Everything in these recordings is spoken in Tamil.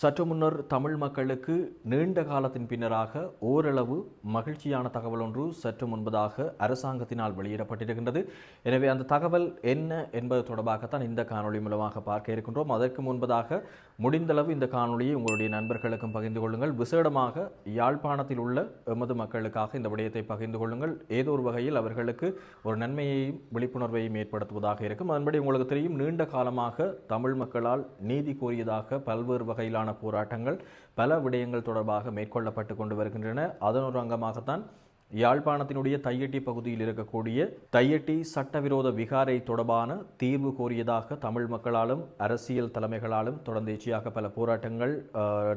சற்று முன்னர் தமிழ் மக்களுக்கு நீண்ட காலத்தின் பின்னராக ஓரளவு மகிழ்ச்சியான தகவல் ஒன்று சற்று முன்பதாக அரசாங்கத்தினால் வெளியிடப்பட்டிருக்கின்றது. எனவே அந்த தகவல் என்ன என்பது தொடர்பாகத்தான் இந்த காணொளி மூலமாக பார்க்க இருக்கின்றோம். அதற்கு முன்பதாக முடிந்தளவு இந்த காணொளியை உங்களுடைய நண்பர்களுக்கும் பகிர்ந்து கொள்ளுங்கள். விசேடமாக யாழ்ப்பாணத்தில் உள்ள எமது மக்களுக்காக இந்த விடயத்தை பகிர்ந்து கொள்ளுங்கள். ஏதோ ஒரு வகையில் அவர்களுக்கு ஒரு நன்மையையும் விழிப்புணர்வையும் ஏற்படுத்துவதாக இருக்கும். அதன்படி உங்களுக்கு தெரியும் நீண்ட காலமாக தமிழ் மக்களால் நீதி கோரியதாக பல்வேறு வகையிலான போராட்டங்கள் பல விடயங்கள் தொடர்பாக மேற்கொள்ளப்பட்டு கொண்டு வருகின்றன. அதன் ஒரு அங்கமாகத்தான் யாழ்ப்பாணத்தினுடைய தையட்டி பகுதியில் இருக்கக்கூடிய தையட்டி சட்டவிரோத விகாரை தொடர்பான தீர்வு கோரியதாக தமிழ் மக்களாலும் அரசியல் தலைமைகளாலும் தொடர்ந்தேச்சியாக பல போராட்டங்கள்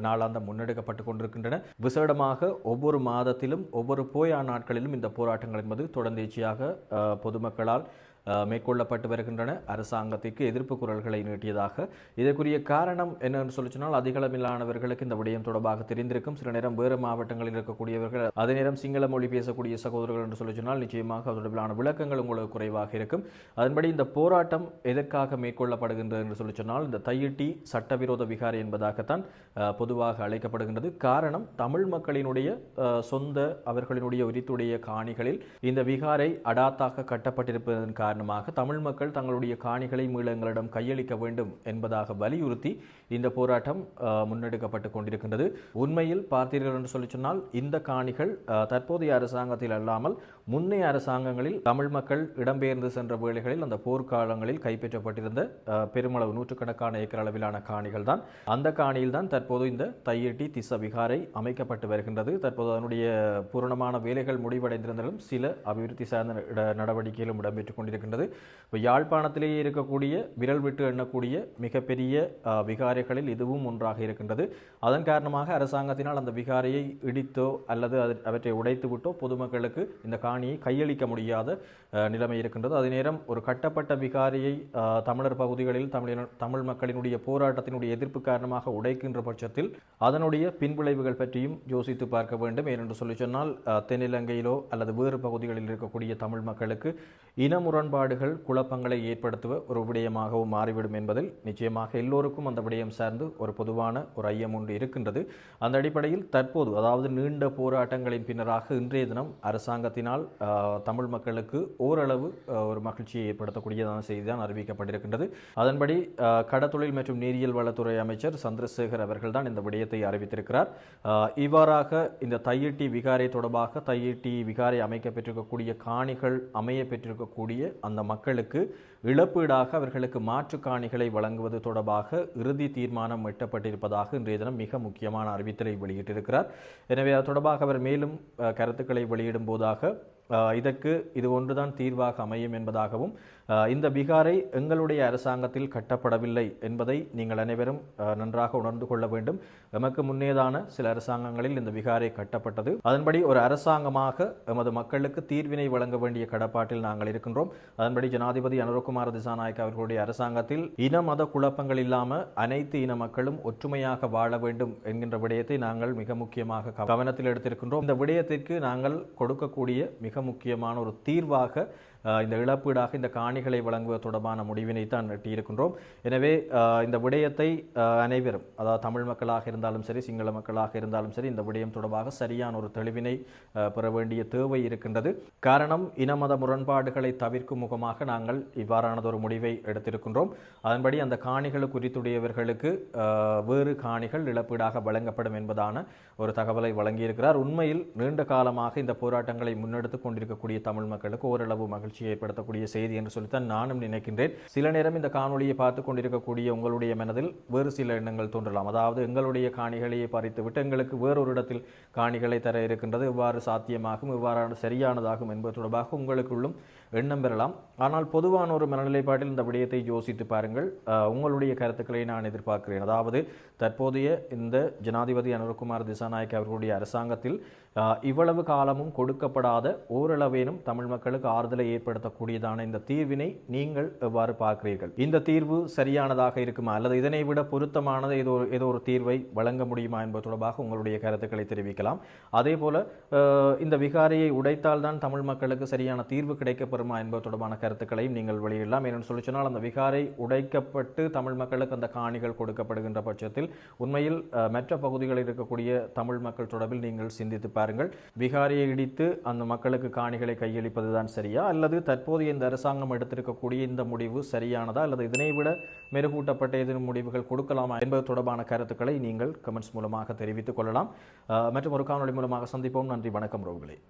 நாளாந்தம் முன்னெடுக்கப்பட்டு கொண்டிருக்கின்றன. விசேடமாக ஒவ்வொரு மாதத்திலும் ஒவ்வொரு போயா நாட்களிலும் இந்த போராட்டங்கள் என்பது தொடர்ந்தேச்சியாக பொதுமக்களால் மேற்கொள்ளப்பட்டு வருகின்றன. அரசாங்கத்திற்கு எதிர்ப்பு குரல்களை நீட்டியதாக. இதற்குரிய காரணம் என்னன்னு சொல்லி சொன்னால் அதிகளவிலானவர்களுக்கு இந்த விடயம் தொடர்பாக தெரிந்திருக்கும். சில நேரம் வேறு மாவட்டங்களில் இருக்கக்கூடியவர்கள் அதே நேரம் சிங்கள மொழி பேசக்கூடிய சகோதரர்கள் என்று சொல்லி சொன்னால் நிச்சயமாக அது தொடர்பிலான விளக்கங்கள் உங்களுக்கு குறைவாக இருக்கும். அதன்படி இந்த போராட்டம் எதற்காக மேற்கொள்ளப்படுகின்றது என்று சொல்லி சொன்னால் இந்த தையிட்டி சட்டவிரோத விகாரி என்பதாகத்தான் பொதுவாக அழைக்கப்படுகின்றது. காரணம் தமிழ் மக்களினுடைய சொந்த அவர்களினுடைய உரித்துடைய காணிகளில் இந்த விகாரை அடாத்தாக கட்டப்பட்டிருப்பதன் காரணமாக தமிழ் மக்கள் தங்களுடைய காணிகளை மீளங்களிடம் கையளிக்க வேண்டும் என்பதாக வலியுறுத்தி இந்த போராட்டம் முன்னெடுக்கப்பட்டு கொண்டிருக்கின்றது. உண்மையில் பார்த்தீர்கள் என்று சொல்லி சொன்னால் இந்த காணிகள் தற்போதைய அரசாங்கத்தில் அல்லாமல் முன்னைய அரசாங்கங்களில் தமிழ் மக்கள் இடம்பெயர்ந்து சென்ற வேளைகளில் அந்த போர்க்காலங்களில் கைப்பற்றப்பட்டிருந்த பெருமளவு நூற்றுக்கணக்கான ஏக்கர் அளவிலான காணிகள் தான். அந்த காணியில் தான் தற்போது இந்த தையட்டி திச விகாரை அமைக்கப்பட்டு வருகின்றது. தற்போது அதனுடைய பூரணமான வேலைகள் முடிவடைந்திருந்தாலும் சில அபிவிருத்தி சார்ந்த நடவடிக்கைகளும் இடம்பெற்றுக் இருக்கின்றது இப்போ யாழ்ப்பாணத்திலேயே இருக்கக்கூடிய விரல் விட்டு எண்ணக்கூடிய மிகப்பெரிய விகாரிகளில் விகாரைகளில் இதுவும் ஒன்றாக இருக்கின்றது. அதன் காரணமாக அரசாங்கத்தினால் அந்த விகாரையை இடித்தோ அல்லது அது அவற்றை உடைத்து விட்டோ பொதுமக்களுக்கு இந்த காணியை கையளிக்க முடியாத நிலைமை இருக்கின்றது. அதே நேரம் ஒரு கட்டப்பட்ட விகாரையை தமிழர் பகுதிகளில் தமிழின தமிழ் மக்களினுடைய போராட்டத்தினுடைய எதிர்ப்பு காரணமாக உடைக்கின்ற பட்சத்தில் அதனுடைய பின்விளைவுகள் பற்றியும் யோசித்து பார்க்க வேண்டும். ஏனென்று சொல்லி சொன்னால் தென்னிலங்கையிலோ அல்லது வேறு பகுதிகளில் இருக்கக்கூடிய தமிழ் மக்களுக்கு இனமுரண் முரண்பாடுகள் குழப்பங்களை ஏற்படுத்துவ ஒரு விடயமாகவும் மாறிவிடும் என்பதில் நிச்சயமாக எல்லோருக்கும் அந்த விடயம் சார்ந்து ஒரு பொதுவான ஒரு ஐயம் ஒன்று இருக்கின்றது. அந்த அடிப்படையில் தற்போது அதாவது நீண்ட போராட்டங்களின் பின்னராக இன்றைய தினம் அரசாங்கத்தினால் தமிழ் மக்களுக்கு ஓரளவு ஒரு மகிழ்ச்சியை ஏற்படுத்தக்கூடியதான செய்தி தான் அறிவிக்கப்பட்டிருக்கின்றது. அதன்படி கடத்தொழில் மற்றும் நீரியல் வளத்துறை அமைச்சர் சந்திரசேகர் அவர்கள் தான் இந்த விடயத்தை அறிவித்திருக்கிறார். இவ்வாறாக இந்த தையிட்டி விகாரை தொடர்பாக தையிட்டி விகாரை அமைக்கப்பட்டிருக்கக்கூடிய காணிகள் அமைய பெற்றிருக்கக்கூடிய அந்த மக்களுக்கு இழப்பீடாக அவர்களுக்கு மாற்று காணிகளை வழங்குவது தொடர்பாக இறுதி தீர்மானம் எட்டப்பட்டிருப்பதாக இன்றைய தினம் மிக முக்கியமான அறிவித்தலை வெளியிட்டிருக்கிறார். எனவே அது தொடர்பாக அவர் மேலும் அஹ், கருத்துக்களை வெளியிடும் போதாக இதற்கு இது ஒன்றுதான் தீர்வாக அமையும் என்பதாகவும் இந்த பீகாரை எங்களுடைய அரசாங்கத்தில் கட்டப்படவில்லை என்பதை நீங்கள் அனைவரும் நன்றாக உணர்ந்து கொள்ள வேண்டும். எமக்கு முன்னேதான சில அரசாங்கங்களில் இந்த பீகாரை கட்டப்பட்டது. அதன்படி ஒரு அரசாங்கமாக எமது மக்களுக்கு தீர்வினை வழங்க வேண்டிய கடப்பாட்டில் நாங்கள் இருக்கின்றோம். அதன்படி ஜனாதிபதி அனுரகுமார் திசாநாயக் அவர்களுடைய அரசாங்கத்தில் இன மத குழப்பங்கள் இல்லாமல் அனைத்து இன மக்களும் ஒற்றுமையாக வாழ வேண்டும் என்கின்ற விடயத்தை நாங்கள் மிக முக்கியமாக கவனத்தில் எடுத்திருக்கின்றோம். இந்த விடயத்திற்கு நாங்கள் கொடுக்கக்கூடிய மிக முக்கியமான ஒரு தீர்வாக இந்த இழப்பீடாக இந்த காணிகளை வழங்குவது தொடர்பான முடிவினை தான் எட்டியிருக்கின்றோம். எனவே இந்த விடயத்தை அனைவரும் அதாவது தமிழ் மக்களாக இருந்தாலும் சரி சிங்கள மக்களாக இருந்தாலும் சரி இந்த விடயம் தொடர்பாக சரியான ஒரு தெளிவினை பெற வேண்டிய தேவை இருக்கின்றது. காரணம் இன மத முரண்பாடுகளை தவிர்க்கும் முகமாக நாங்கள் இவ்வாறானதொரு முடிவை எடுத்திருக்கின்றோம். அதன்படி அந்த காணிகள் குறித்துடையவர்களுக்கு வேறு காணிகள் இழப்பீடாக வழங்கப்படும் என்பதான ஒரு தகவலை வழங்கியிருக்கிறார். உண்மையில் நீண்ட காலமாக இந்த போராட்டங்களை முன்னெடுத்துக் கொண்டிருக்கக்கூடிய தமிழ் மக்களுக்கு ஓரளவு மகிழ்ச்சியை ஏற்படுத்தக்கூடிய செய்தி என்று சொல்லித்தான் நானும் நினைக்கின்றேன். சில நேரம் இந்த காணொளியை பார்த்து கொண்டிருக்கக்கூடிய உங்களுடைய மனதில் வேறு சில எண்ணங்கள் தோன்றலாம். அதாவது எங்களுடைய காணிகளையே பறித்துவிட்டு எங்களுக்கு வேறொரு இடத்தில் காணிகளை தர இருக்கின்றது. எவ்வாறு சாத்தியமாகும் இவ்வாறான சரியானதாகும் என்பது தொடர்பாக உங்களுக்குள்ளும் எண்ணம் பெறலாம். ஆனால் பொதுவான ஒரு மனநிலைப்பாட்டில் இந்த விடயத்தை யோசித்து பாருங்கள். உங்களுடைய கருத்துக்களை நான் எதிர்பார்க்கிறேன். அதாவது தற்போதைய இந்த ஜனாதிபதி அனுரகுமார் திசாநாயக் அவர்களுடைய அரசாங்கத்தில் இவ்வளவு காலமும் கொடுக்கப்படாத ஓரளவேனும் தமிழ் மக்களுக்கு ஆறுதலை ஏற்படுத்தக்கூடியதான இந்த தீர்வினை நீங்கள் எவ்வாறு பார்க்கிறீர்கள்? இந்த தீர்வு சரியானதாக இருக்குமா? அல்லது இதனை விட பொருத்தமானது ஏதோ ஏதோ ஒரு தீர்வை வழங்க முடியுமா என்பது தொடர்பாக உங்களுடைய கருத்துக்களை தெரிவிக்கலாம். அதே போல இந்த விகாரியை உடைத்தால் தான் தமிழ் மக்களுக்கு சரியான தீர்வு கிடைக்கப்படுமா என்பது தொடர்பான கருத்துக்களையும் நீங்கள் வெளியிடலாம். ஏன்னு சொல்லி சொன்னால் அந்த விகாரை உடைக்கப்பட்டு தமிழ் மக்களுக்கு அந்த காணிகள் கொடுக்கப்படுகின்ற பட்சத்தில் உண்மையில் மற்ற பகுதிகளில் இருக்கக்கூடிய தமிழ் மக்கள் தொடர்பில் நீங்கள் சிந்தித்து பாருங்கள். விகாரியை இடித்து அந்த மக்களுக்கு காணிகளை கையளிப்பதுதான் சரியா? அல்லது தற்போதைய இந்த அரசாங்கம் எடுத்திருக்கக்கூடிய இந்த முடிவு சரியானதா அல்லது இதனை விட மெருகூட்டப்பட்ட எதிர் முடிவுகள் கொடுக்கலாமா என்பது தொடர்பான கருத்துக்களை நீங்கள் கமெண்ட்ஸ் மூலமாக தெரிவித்துக் கொள்ளலாம். மற்றும் ஒரு காணொலி மூலமாக சந்திப்போம். நன்றி வணக்கம் ரோகுலே